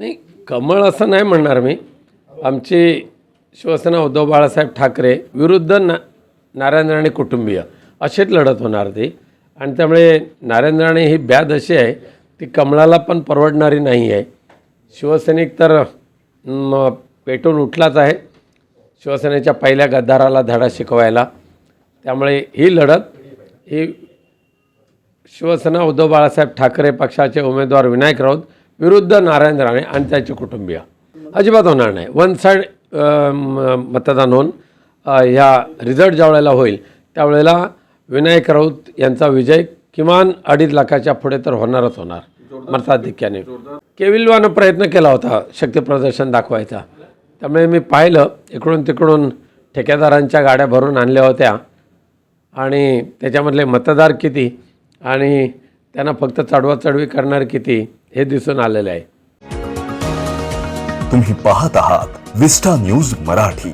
नाही कमळ असं नाही म्हणणार मी. आमची शिवसेना उद्धव बाळासाहेब ठाकरे विरुद्ध ना नारायण राणे कुटुंबीय. अशीच लढत होणार ती. आणि त्यामुळे नारायण राणे ही ब्याद अशी आहे ती कमळाला पण परवडणारी नाही आहे. शिवसैनिक तर पेटून उठलाच आहे शिवसेनेच्या पहिल्या गद्दाराला धडा शिकवायला. त्यामुळे ही लढत ही शिवसेना उद्धव बाळासाहेब ठाकरे पक्षाचे उमेदवार विनायक राऊत विरुद्ध नारायण राणे आणि त्याचे कुटुंबीय. अजिबात होणार नाही. वन साईड मतदान होऊन ह्या रिझल्ट ज्या वेळेला होईल त्यावेळेला विनायक राऊत यांचा विजय किमान अडीच लाखाच्या पुढे तर होणारच होणार. मताधिक्याने केविलवानं प्रयत्न केला होता शक्तीप्रदर्शन दाखवायचा. त्यामुळे मी पाहिलं इकडून तिकडून ठेकेदारांच्या गाड्या भरून आणल्या होत्या आणि त्याच्यामधले मतदार किती आणि त्यांना फक्त चढवाचढवी करणार किती? हे दिसून आलेलं आहे. तुम्ही पाहत आहात विस्टा न्यूज मराठी.